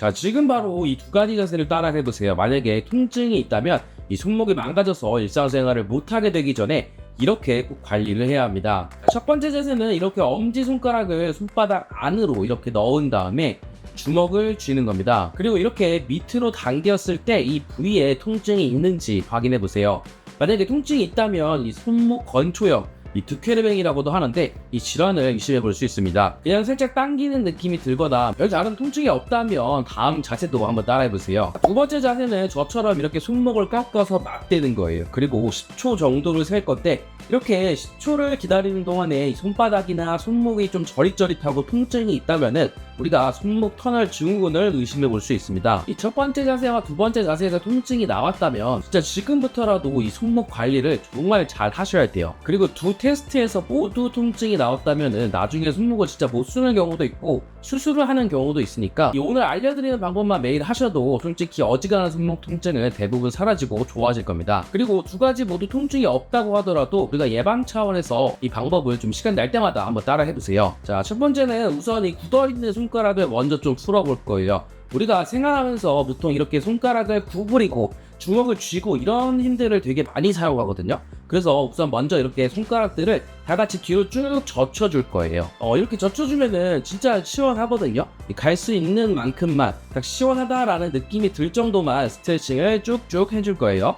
자, 지금 바로 이 두 가지 자세를 따라 해보세요. 만약에 통증이 있다면 이 손목이 망가져서 일상생활을 못하게 되기 전에 이렇게 꼭 관리를 해야 합니다. 첫 번째 자세는 이렇게 엄지손가락을 손바닥 안으로 이렇게 넣은 다음에 주먹을 쥐는 겁니다. 그리고 이렇게 밑으로 당겼을 때 이 부위에 통증이 있는지 확인해 보세요. 만약에 통증이 있다면 이 손목 건초형, 이 두케르뱅이라고도 하는데 이 질환을 의심해 볼 수 있습니다. 그냥 살짝 당기는 느낌이 들거나 별 다른 통증이 없다면 다음 자세도 한번 따라해 보세요. 두 번째 자세는 저처럼 이렇게 손목을 깎아서 맞대는 거예요. 그리고 10초 정도를 셀 건데 이렇게 10초를 기다리는 동안에 이 손바닥이나 손목이 좀 저릿저릿하고 통증이 있다면은 우리가 손목 터널 증후군을 의심해 볼 수 있습니다. 이 첫 번째 자세와 두 번째 자세에서 통증이 나왔다면 진짜 지금부터라도 이 손목 관리를 정말 잘 하셔야 돼요. 그리고 두 테스트에서 모두 통증이 나왔다면은 나중에 손목을 진짜 못 쓰는 경우도 있고 수술을 하는 경우도 있으니까 이 오늘 알려드리는 방법만 매일 하셔도 솔직히 어지간한 손목 통증은 대부분 사라지고 좋아질 겁니다. 그리고 두 가지 모두 통증이 없다고 하더라도 우리가 예방 차원에서 이 방법을 좀 시간 날 때마다 한번 따라 해보세요. 자, 첫 번째는 우선 이 굳어있는 손가락을 먼저 좀 풀어볼 거예요. 우리가 생활하면서 보통 이렇게 손가락을 구부리고 주먹을 쥐고 이런 힘들을 되게 많이 사용하거든요. 그래서 우선 먼저 이렇게 손가락들을 다 같이 뒤로 쭉 젖혀줄 거예요. 어, 이렇게 젖혀주면은 진짜 시원하거든요. 갈 수 있는 만큼만 딱 시원하다라는 느낌이 들 정도만 스트레칭을 쭉쭉 해줄 거예요.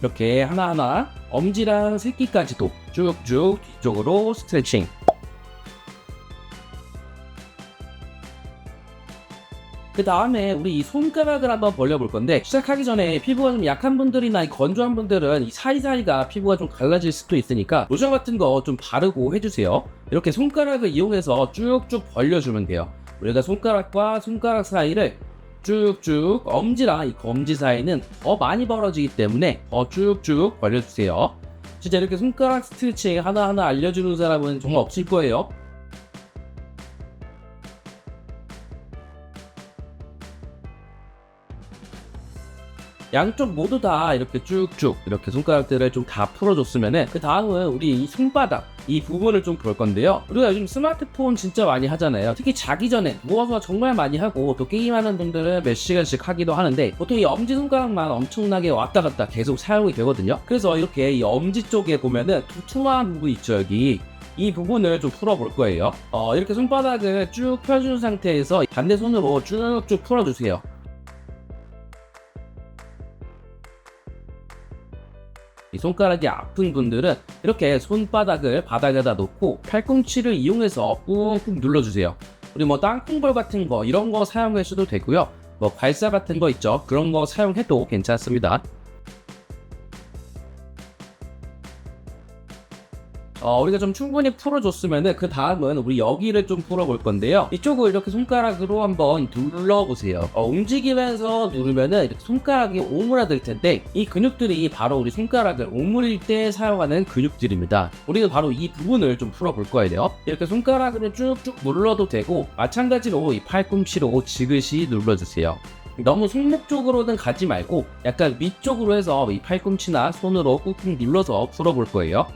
이렇게 하나하나 엄지랑 새끼까지도 쭉쭉 뒤쪽으로 스트레칭. 그 다음에 우리 이 손가락을 한번 벌려볼 건데 시작하기 전에 피부가 좀 약한 분들이나 이 건조한 분들은 이 사이사이가 피부가 좀 갈라질 수도 있으니까 로션 같은 거 좀 바르고 해주세요. 이렇게 손가락을 이용해서 쭉쭉 벌려주면 돼요. 우리가 손가락과 손가락 사이를 쭉쭉 엄지랑 이 검지 사이는 더 많이 벌어지기 때문에 더 쭉쭉 벌려주세요. 진짜 이렇게 손가락 스트레칭 하나하나 알려주는 사람은 정말 없을 거예요. 양쪽 모두 다 이렇게 쭉쭉 이렇게 손가락들을 좀 다 풀어줬으면은 그 다음은 우리 이 손바닥 이 부분을 좀 볼 건데요. 우리가 요즘 스마트폰 진짜 많이 하잖아요. 특히 자기 전에 누워서 정말 많이 하고 또 게임하는 분들은 몇 시간씩 하기도 하는데 보통 이 엄지 손가락만 엄청나게 왔다 갔다 계속 사용이 되거든요. 그래서 이렇게 이 엄지 쪽에 보면은 두툼한 부분 있죠 여기. 이 부분을 좀 풀어볼 거예요. 어, 이렇게 손바닥을 쭉 펴준 상태에서 반대 손으로 쭉쭉 풀어주세요. 이 손가락이 아픈 분들은 이렇게 손바닥을 바닥에다 놓고 팔꿈치를 이용해서 꾹꾹 눌러주세요. 우리 뭐 땅콩볼 같은 거 이런 거 사용하셔도 되고요. 뭐 발사 같은 거 있죠. 그런 거 사용해도 괜찮습니다. 어, 우리가 좀 충분히 풀어줬으면은 그 다음은 우리 여기를 좀 풀어볼 건데요. 이쪽을 이렇게 손가락으로 한번 눌러보세요. 어, 움직이면서 누르면은 이렇게 손가락이 오므라들 텐데 이 근육들이 바로 우리 손가락을 오므릴 때 사용하는 근육들입니다. 우리는 바로 이 부분을 좀 풀어볼 거예요. 이렇게 손가락으로 쭉쭉 눌러도 되고 마찬가지로 이 팔꿈치로 지그시 눌러주세요. 너무 손목 쪽으로는 가지 말고 약간 위쪽으로 해서 이 팔꿈치나 손으로 꾹꾹 눌러서 풀어볼 거예요.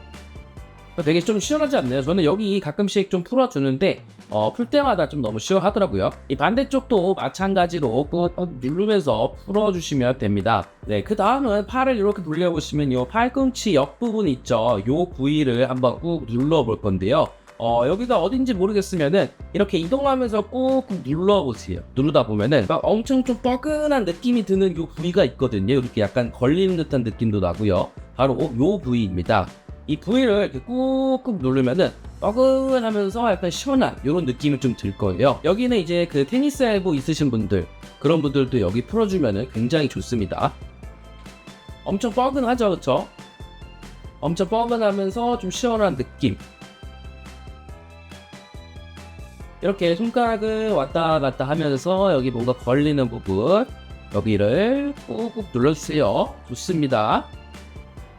되게 좀 시원하지 않나요? 저는 여기 가끔씩 좀 풀어주는데 어, 풀 때마다 좀 너무 시원하더라고요. 이 반대쪽도 마찬가지로 꾹 누르면서 풀어주시면 됩니다. 네, 그 다음은 팔을 이렇게 돌려보시면 요 팔꿈치 옆 부분 있죠? 요 부위를 한번 꾹 눌러볼 건데요. 어, 여기가 어딘지 모르겠으면은 이렇게 이동하면서 꾹꾹 눌러보세요. 누르다 보면은 막 엄청 좀 뻐근한 느낌이 드는 요 부위가 있거든요. 이렇게 약간 걸리는 듯한 느낌도 나고요. 바로 요 부위입니다. 이 부위를 이렇게 꾹꾹 누르면은 뻐근하면서 약간 시원한 이런 느낌이 좀 들 거예요. 여기는 이제 그 테니스 엘보 있으신 분들 그런 분들도 여기 풀어주면은 굉장히 좋습니다. 엄청 뻐근하죠, 그쵸? 엄청 뻐근하면서 좀 시원한 느낌. 이렇게 손가락을 왔다 갔다 하면서 여기 뭔가 걸리는 부분 여기를 꾹꾹 눌러주세요. 좋습니다.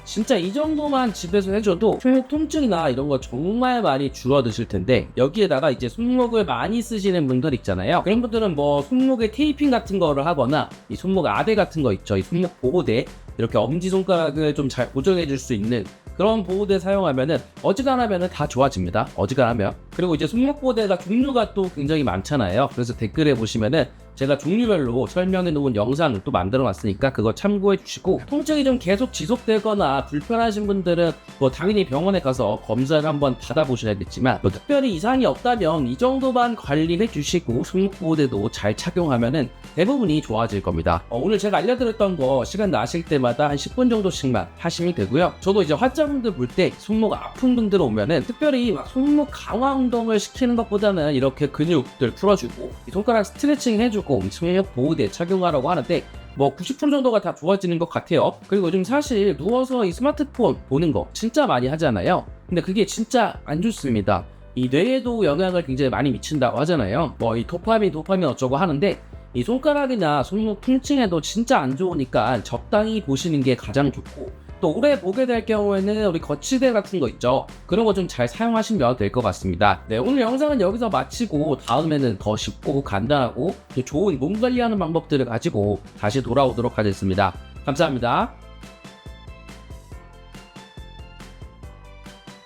진짜 이 정도만 집에서 해줘도 통증이나 이런 거 정말 많이 줄어드실 텐데 여기에다가 이제 손목을 많이 쓰시는 분들 있잖아요 그런 분들은 뭐 손목에 테이핑 같은 거를 하거나 이 손목 아대 같은 거 있죠 이 손목 보호대 이렇게 엄지손가락을 좀 잘 고정해 줄 수 있는 그런 보호대 사용하면은 어지간하면은 다 좋아집니다. 어지간하면. 그리고 이제 손목 보호대가 종류가 또 굉장히 많잖아요. 그래서 댓글에 보시면은 제가 종류별로 설명해 놓은 영상을 또 만들어 놨으니까 그거 참고해 주시고 통증이 좀 계속 지속되거나 불편하신 분들은 뭐 당연히 병원에 가서 검사를 한번 받아보셔야겠지만 뭐 특별히 이상이 없다면 이 정도만 관리해 주시고 손목 보호대도 잘 착용하면은 대부분이 좋아질 겁니다. 어, 오늘 제가 알려드렸던 거 시간 나실 때마다 한 10분 정도씩만 하시면 되고요. 저도 이제 환자분들 볼 때 손목 아픈 분들 오면은 특별히 막 손목 강화 운동을 시키는 것보다는 이렇게 근육들 풀어주고 이 손가락 스트레칭 해주고 손목 보호대 착용하라고 하는데 뭐 90분 정도가 다 좋아지는 것 같아요. 그리고 요즘 사실 누워서 이 스마트폰 보는 거 진짜 많이 하잖아요. 근데 그게 진짜 안 좋습니다. 이 뇌에도 영향을 굉장히 많이 미친다고 하잖아요. 뭐 이 도파민, 도파민 어쩌고 하는데 이 손가락이나 손목 통증에도 진짜 안 좋으니까 적당히 보시는 게 가장 좋고 또 오래 보게 될 경우에는 우리 거치대 같은 거 있죠. 그런 거 좀 잘 사용하시면 될 것 같습니다. 네, 오늘 영상은 여기서 마치고 다음에는 더 쉽고 간단하고 또 좋은 몸 관리하는 방법들을 가지고 다시 돌아오도록 하겠습니다. 감사합니다.